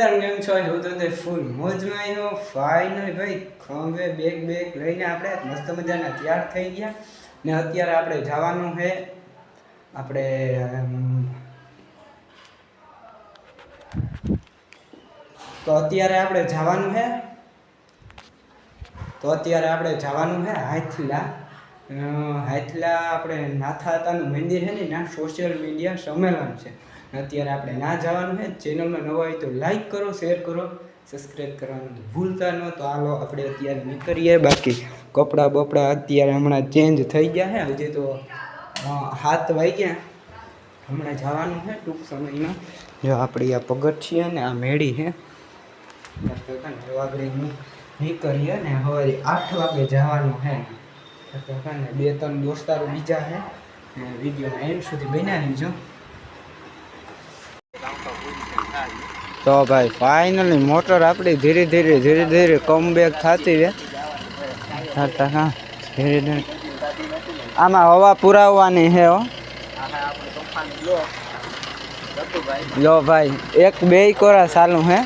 સીતારામ કેમ છો? હું તો ફૂલ મોજમાં આવ્યો ફાઇનલ ભાઈ, ખંભે બેગ બેગ લઈને આપણે મસ્ત મજાના તૈયાર થઈ ગયા. ને અત્યારે આપણે જવાનું છે, આપણે તો અત્યારે આપણે જવાનું છે, તો અત્યારે આપણે જવાનું છે હાથલા. હાથલા આપણે નાથાતાનું મંદિર છે ને ના સોશિયલ મીડિયા સંમેલન છે. અત્યારે આપણે ના જવાનું છે ચેનલમાં નવા હોય તો લાઈક કરો શેર કરો સબસ્ક્રાઈબ કરવાનું ભૂલતા ન તો હાલો આપણે અત્યારે નીકળીએ. બાકી કપડાં બપડા અત્યારે હમણાં ચેન્જ થઈ ગયા છે હજી તો હાથ વાગ્યા. હમણાં જવાનું છે ટૂંક સમયમાં. જો આપણી આ પગથિયા ને, આ મેળી છે આપણે નીકળીએ ને હવે આઠ વાગે જવાનું છે ને બે ત્રણ દોસ્તારો બીજા છે વીડિયો એન્ડ સુધી બનાવી જો તો ભાઈ ફાઇનલી મોટર આપણી ધીરે ધીરે ધીરે ધીરે કમ બેક થતી છે ધીરે ધીરે. આમાં હવા પુરાવવાની છે, હો. લો ભાઈ, એક બે કોરા ચાલુ હે.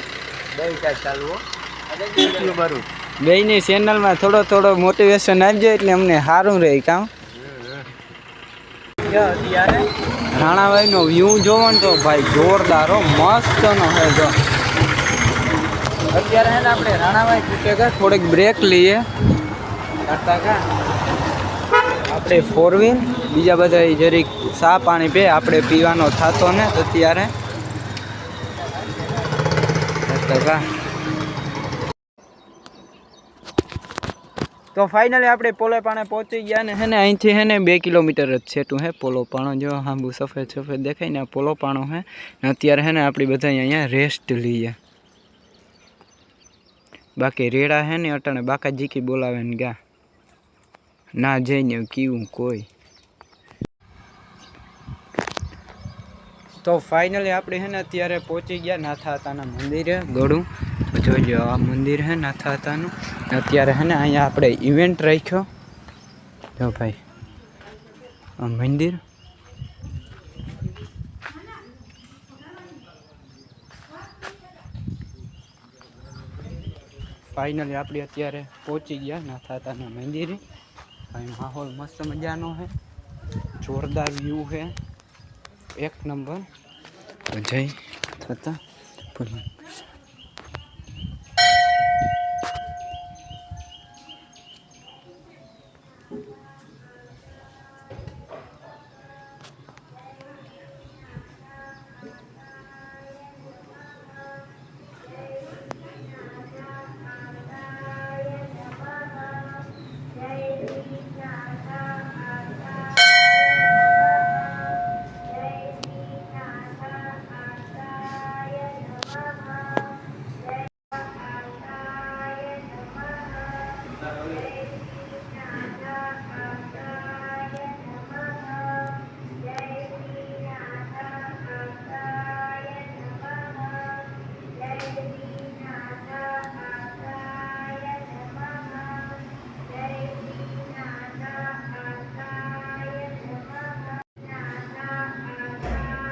બેયની ચેનલમાં થોડો થોડો મોટિવેશન આપજો એટલે અમને સારું રહે કામ. રાણાભાઈનો વ્યૂ જોવો ને તો ભાઈ જોરદાર હો મસ્ત નો હે જો. અત્યારે હે ને આપણે રાણાભાઈ પૂછે કે થોડીક બ્રેક લઈએ. કરતા આપણે ફોર બીજા બધા જરીક સા પાણી પે, આપણે પીવાનો થતો ને અત્યારે. કરતા કા? તો ફાઇનલી આપણે પોલો પાણે પહોંચી ગયા ને હે ને અહીંથી હે ને બે કિલોમીટર જ છેટું હે પોલો પાણો. જો હાંબુ સફેદ સફેદ દેખાય ને આ પોલો પાણો હે ને અત્યારે હે ને આપણી બધા અહીંયા રેસ્ટ લઈએ. બાકી રેડા હે ને અટાણે બાકાજી કી બોલાવે ને ગા. ના જઈને કીવું કોઈ. તો ફાઇનલી આપણે હે ને અત્યારે પહોંચી ગયા નાથા હતાના મંદિરે ગળું. તો જોઈજો આ મંદિર હે નાથા હતાનું અત્યારે હે ને, અહીંયા આપણે ઇવેન્ટ રાખ્યો. જો ભાઈ, આ મંદિર. ફાઇનલી આપણે અત્યારે પહોંચી ગયા નાથાતાના મંદિરે. ભાઈ, માહોલ મસ્ત મજાનો છે જોરદાર વ્યૂ છે એક નંબર. જય થતા. ભૂલી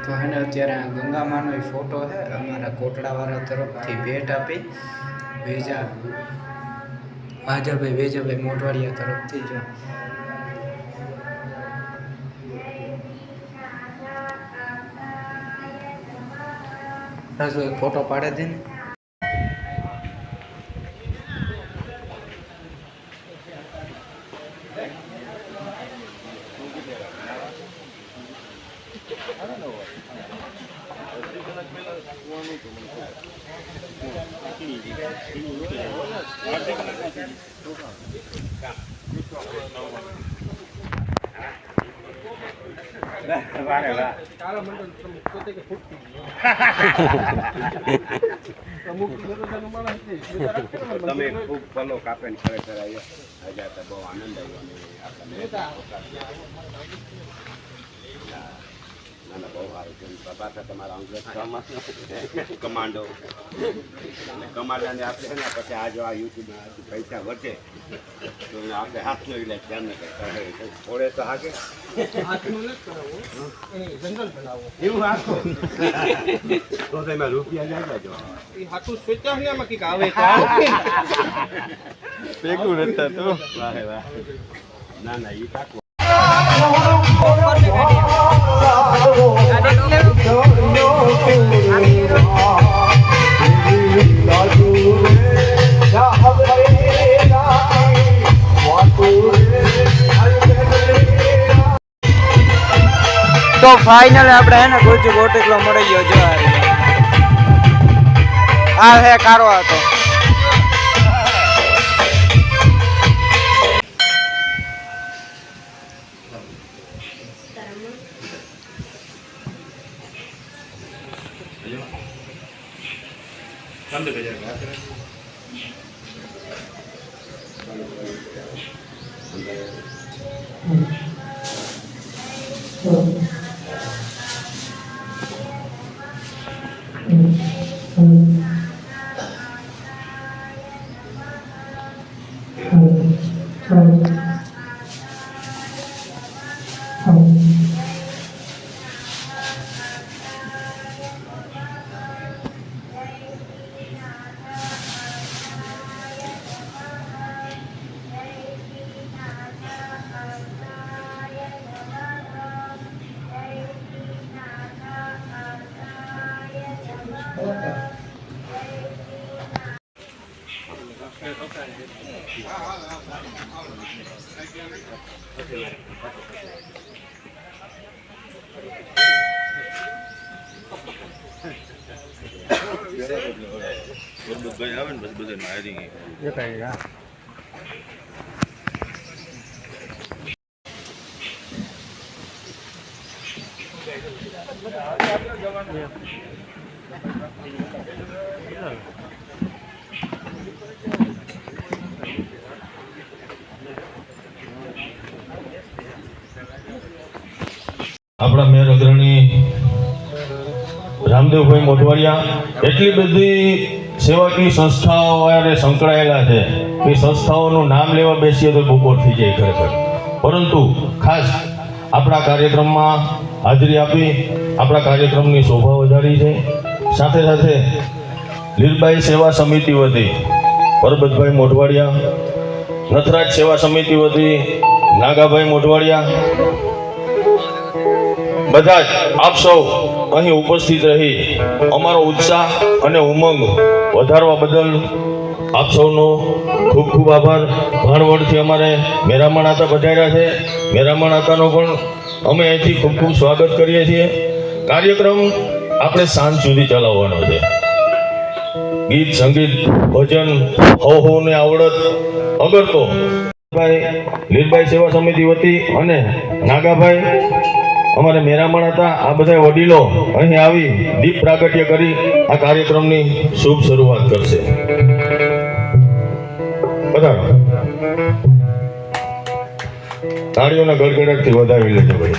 તો એને અત્યારે આ ગંગામાનો ફોટો છે, અમારા કોટડાવાળા તરફથી ભેટ આપી વેજા વાજાભાઈ, વેજાભાઈ મોઢવાડિયા તરફથી જો. રાજુ એક ફોટો પાડે દે ને. તમે ખૂબ ભલો કાપે ને ખરેખર આવ્યા બહુ આનંદ આવ્યો આપણને. ના ના બહુ સારું છે. બાબા છે તમારા અંગ્રેજ કમાન્ડો. અને કમાન્ડોને આપણે ને પછી આ જો આ યુટ્યુબમાં પૈસા વધે તો આપણે હાથ લઈ લે ધ્યાન ન કરતા થોડે તો હાકે. એવું હાથો તો તમે રૂપિયા જાય જાજો ભેગું રહેતા તો. વાહ વાહ. ના ના એ કાકું. તો ફાઇનલ આપણે હે ને ગુજુ ગોટેકલો મળી ગયો જો આ હે કારો હતો. ನಮ್ದು ಬೇಜಾರು ಆ ಥರ આવે ને બસ કઈ હાયરિંગ આપણા મેયર અગ્રણી રામદેવભાઈ મોઢવાડિયા. એટલી બધી સેવાકીય સંસ્થાઓ અને સંકળાયેલા છે કે સંસ્થાઓનું નામ લેવા બેસીએ તો બપોર થઈ જાય ખરેખર. પરંતુ ખાસ આપણા કાર્યક્રમમાં હાજરી આપી, આપણા કાર્યક્રમની શોભા વધારી છે. સાથે સાથે લીરબાઈ સેવા સમિતિ વતી પરબતભાઈ મોઢવાડિયા, નથરાજ સેવા સમિતિ વતી નાગાભાઈ મોઢવાડિયા, બધા જ આપ સૌ અહીં ઉપસ્થિત રહી અમારો ઉત્સાહ અને ઉમંગ વધારવા બદલ આપ સૌનો ખૂબ ખૂબ આભાર. ભાણવડથી અમારે મેરામણ આતા પધાર્યા છે. મેરામણ આતાનો પણ અમે અહીંથી ખૂબ ખૂબ સ્વાગત કરીએ છીએ. કાર્યક્રમ આપણે સાંજ સુધી ચલાવવાનો છે. ગીત, સંગીત, ભજન હો હોની આવડત, અગર તો. ભાઈ સેવા સમિતિ વતી અને નાગાભાઈ અમારે મેરામણ હતા, આ બધા વડીલો અહીં આવી દીપ પ્રાગટ્ય કરી આ કાર્યક્રમની શુભ શરૂઆત કરશે. બધા તાળીઓના ગડગડાટથી વધાવી લેજો ભાઈ.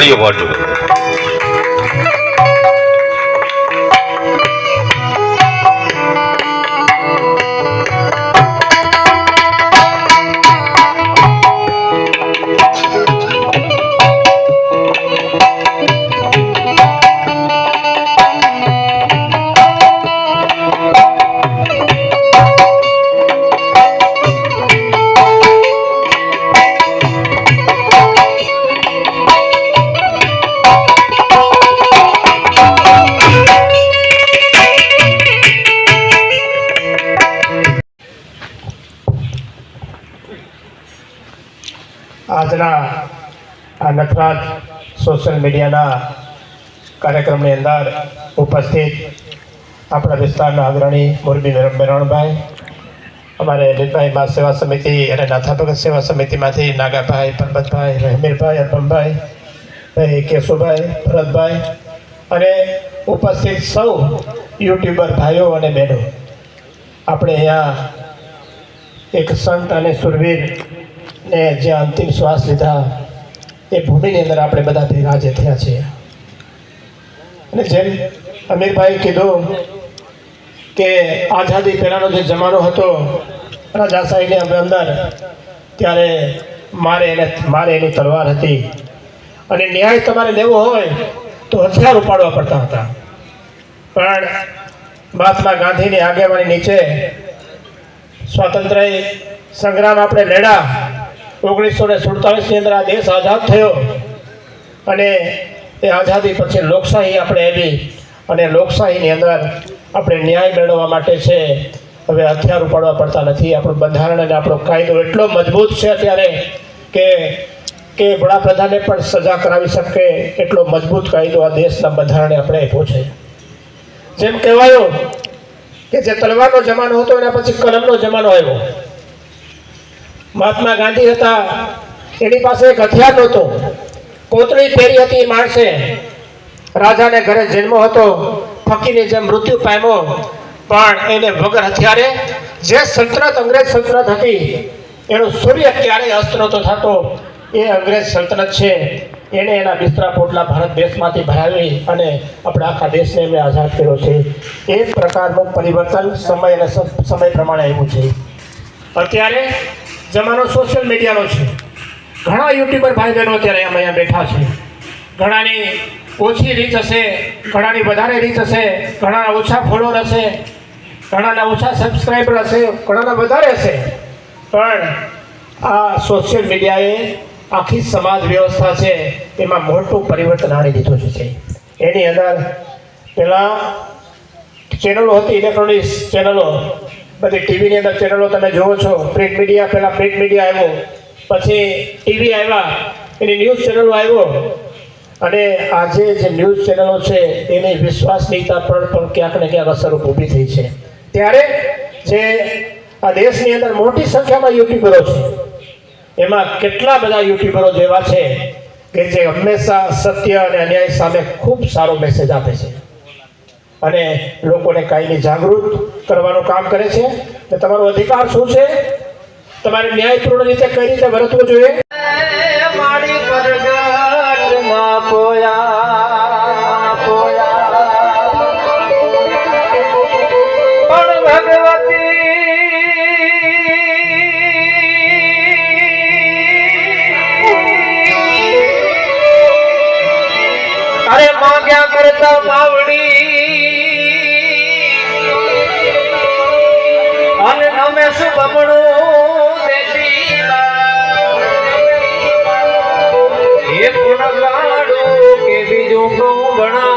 பாடிய பாட்டு મીડિયાના કાર્યક્રમની અંદર ઉપસ્થિત આપણા વિસ્તારના અગ્રણી મોરબી મેરણભાઈ અમારે લીલભાઈ મા સેવા સમિતિ અને નાથા ભગત સેવા સમિતિમાંથી નાગાભાઈ, પરબતભાઈ, રહેમીરભાઈ અરબમભાઈ ભાઈ કેશુભાઈ, ભરતભાઈ અને ઉપસ્થિત સૌ યુટ્યુબર ભાઈઓ અને બહેનો. આપણે અહીંયા એક સંત અને સુરવીર ને જે અંતિમ શ્વાસ લીધા એ ભૂમિની અંદર આપણે બધા ભેગા થયા છીએ. અને જેમ અમીરભાઈ કીધું કે આઝાદી પહેલાંનો જે જમાનો હતો રાજાશાહીની અંદર ત્યારે મારે એને, મારે એની તલવાર હતી. અને ન્યાય તમારે લેવો હોય તો હથિયાર ઉપાડવા પડતા હતા. પણ મહાત્મા ગાંધીની આગેવાની નીચે સ્વાતંત્ર્ય સંગ્રામ આપણે લડ્યા. ઓગણીસો ને સુડતાલીસની અંદર આ દેશ આઝાદ થયો. અને એ આઝાદી પછી લોકશાહી આપણે આવી અને લોકશાહીની અંદર આપણે ન્યાય મેળવવા માટે છે. હવે હથિયાર ઉપાડવા પડતા નથી. આપણું બંધારણ અને આપણો કાયદો એટલો મજબૂત છે અત્યારે કે કે વડાપ્રધાને પણ સજા કરાવી શકે એટલો મજબૂત કાયદો આ દેશના બંધારણે આપણે આપ્યો છે. જેમ કહેવાયું કે જે તલવારનો જમાનો હતો એના પછી કલમનો જમાનો આવ્યો. મહાત્મા ગાંધી હતા, એની પાસે એક હથિયાર નહોતો. કોતરી પહેરી હતી માણસે. રાજાને ઘરે જન્મ હતો, ફકીરની જેમ મૃત્યુ પામ્યો, પણ એને વગર હથિયારે જે સલ્તનત અંગ્રેજ સલ્તનત હતી, એનો સૂર્ય ક્યારેય અસ્ત નહોતો થતો. એ અંગ્રેજ સલ્તનત છે. એણે એના બિસ્તરા પોટલા ભારત દેશમાંથી ભરાવી અને આપણા આખા દેશને એમણે આઝાદ કર્યો છે. એ પ્રકારનું પરિવર્તન સમય અને સમય પ્રમાણે આવ્યું છે. અત્યારે જમાનો સોશિયલ મીડિયાનો છે. ઘણા યુટ્યુબર ભાઈ બહેનો અત્યારે અમે અહીંયા બેઠા છે. ઘણાની ઓછી રીચ હશે, ઘણાની વધારે રીચ હશે, ઘણાના ઓછા ફોલોઅર હશે, ઘણાના ઓછા સબસ્ક્રાઈબર હશે, ઘણાના વધારે હશે. પણ આ સોશિયલ મીડિયાએ આખી સમાજ વ્યવસ્થા છે, એમાં મોટું પરિવર્તન આણી દીધું છે. એની અંદર પહેલાં ચેનલો હતી ઇલેક્ટ્રોનિક્સ ચેનલો બધી ટીવીની અંદર ચેનલો તમે જુઓ છો. પ્રિન્ટ મીડિયા પહેલાં પ્રિન્ટ મીડિયા આવ્યો. પછી ટીવી આવ્યા. એની ન્યૂઝ ચેનલો આવ્યો. અને આજે જે ન્યૂઝ ચેનલો છે, એની વિશ્વાસનીયતા પર પણ ક્યાંક ને ક્યાંક અસર ઊભી થઈ છે. ત્યારે જે આ દેશની અંદર મોટી સંખ્યામાં યુટ્યુબરો છે, એમાં કેટલા બધા યુટ્યુબરો જેવા છે કે જે હંમેશા સત્ય અને અન્યાય સામે ખૂબ સારો મેસેજ આપે છે. અને લોકોને કાયમી જાગૃત કરવાનું કામ કરે છે. કે તમારો અધિકાર શું છે? તમારે ન્યાયપૂર્ણ રીતે કઈ રીતે વર્તવું જોઈએ? અરે કરતા માવડી ગાડું કે બીજું કહું ભણા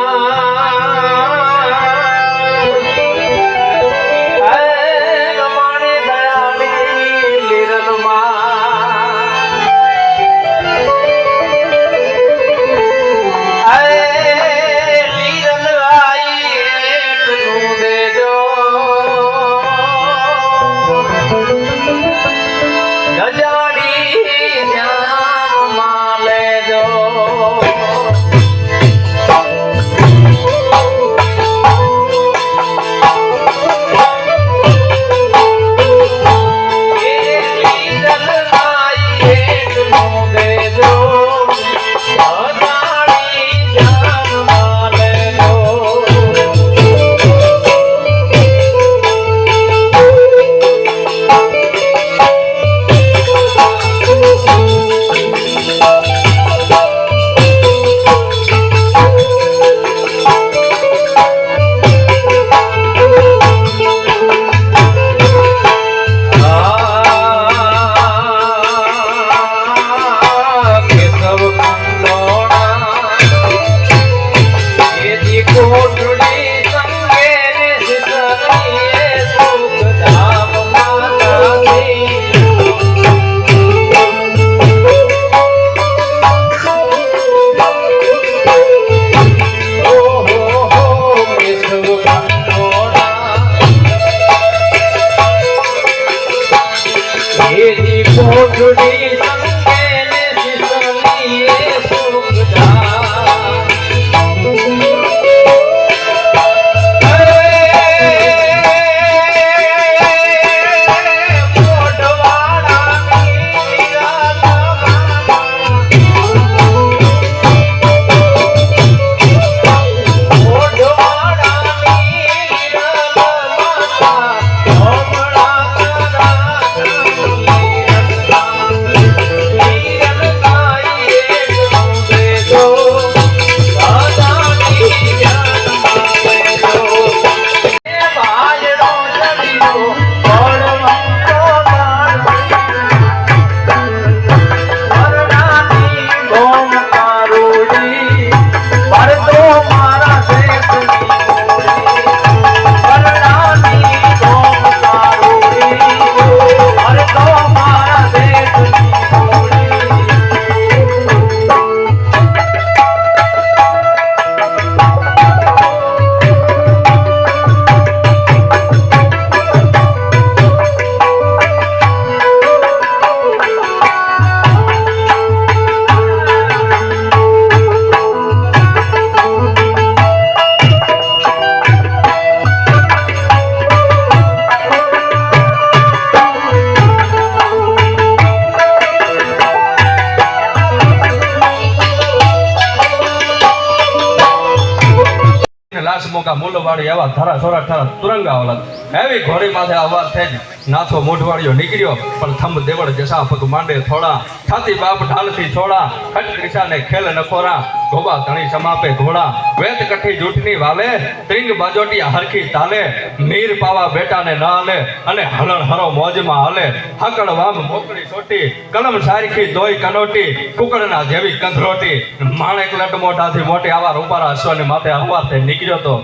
મોકા આવા ધરા સોરા ઠરા તુરંગા ઓલત એવી ઘોડી માથે અવાર થઈ નાથો મોઢવાડિયો નીકળ્યો, પણ થંભ દેવળ જસા પગ માંડે થોડા, છાતી બાપ ઢાલથી છોડા ખટ ક્રિસાને ખેલ નખોરા ગોબા તણી સમાપે ઘોડા વેત કઠી જૂઠની વાલે, ત્રિંગ બાજોટી હરખી તાલે નીર પાવા બેટાને ન હાલે, અને હલણ હરો મોજમાં હાલે, હાકડ વામ મોકળી છોટી, કલમ સારખી દોઈ કનોટી, કુકડના જેવી કંધરોટી. માણેક લટ મોઢાથી મોટી આવા રૂપારા અશ્વની માથે થઈ નીકળ્યો તો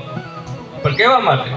પણ કેવા માટે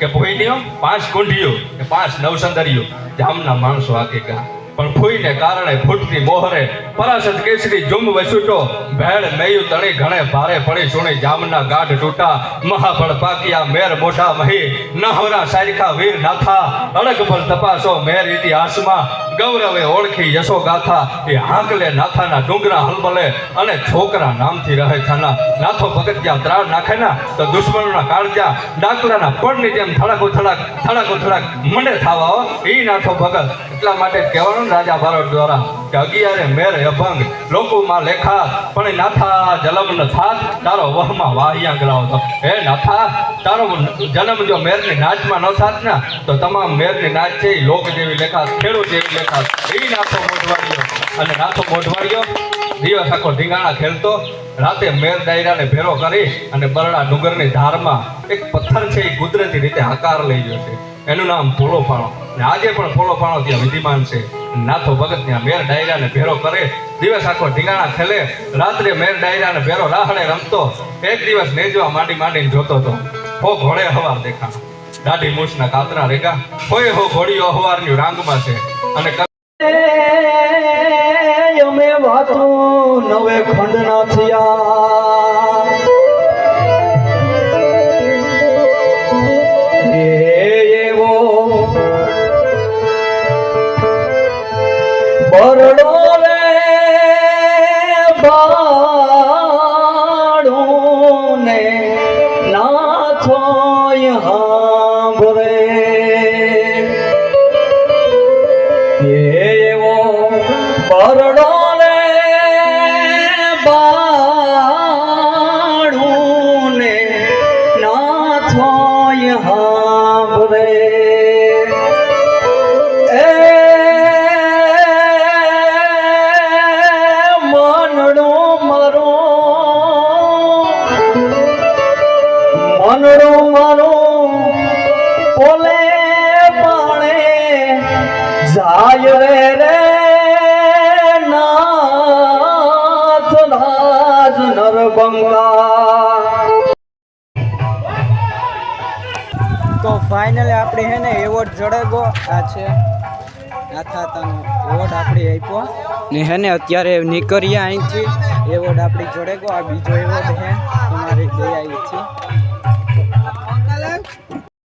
કે ભોઈનીઓ પાંચ કુંઢીઓ કે પાંચ નવસંદરીઓ, જામના માણસો આગે ગા પણ ફૂઈને કારણે ફૂટતી મોહરે પરાશત કેસરી જુમ વસુટો, ભેળ, મેયુ તણી ઘણે ભારે પડી સુણી જામના ગાઢ તૂટા મહાફળ પાકિયા, મેર મોઢા મહી, નહવરા સારખા વીર નાથા અડગ પર તપાસો મેર ઇતિહાસમાં ગૌરવે ઓળખી યશો ગાથા એ હાંકલે નાથાના ડુંગરા હલબલે અને છોકરા નામથી રહે થાના નાથો ભગત ત્રાળ નાખે ના, તો દુશ્મનોના કાળજા ડાકલાના પડની જેમ થડાકો થડાક થડાકો થડાક મને થાવા એ નાથો ભગત. એટલા માટે કહેવાનું રાજા ભારત દ્વારા કે અગિયારે મેર અભંગ. લોકોમાં લેખા, પણ નાથા જલમ ન થાત. તારો વહમાં વાહિયા ગરાવ તો. હે નાથા, તારો જન્મ જો મેરની નાચમાં ન થાત ને, તો તમામ મેરની નાચ છે લોક જેવી લેખા, ખેડૂત જેવી અને નાતો મોઢવાડીઓ દિવસ આખો ઢીંગાણા ખેલતો, રાતે મેર ડાયરાને ભેરો કરી અને બરડા ડુંગરની ધારમાં એક પથ્થર છે એ કુદરતી રીતે આકાર લઈ ગયો છે. એનું નામ પોળો પાણો અને આજે પણ પોળો પાણો ત્યાં વિધિમાન છે. નાથો ભગત ત્યાં મેર ડાયરાને ભેરો કરે, દિવસ આખો ઢીંગાણા ખેલે, રાત્રે મેર ડાયરાને ભેરો રાહડે રમતો, એક દિવસ નેજવા માંડી માંડીને જોતો હતો. હો ઘોડે હવાર દેખા દાઢી મૂછના કાતરા રેગા. હોય હો ઘોડીઓ હવારની રાંગમાં છે. અને અમે વાતો નવે ખંડ ના થયા. તો ફાઇનલી આપણે હે ને એવોર્ડ જડેગો. આ છે નાથાતાનો એવોર્ડ આપણે આપ્યો. ને હે ને અત્યારે નીકળ્યા અહીંથી. એવોર્ડ આપણી જડેગો, આ બીજો એવોર્ડ હે. તમારી દે આવી છે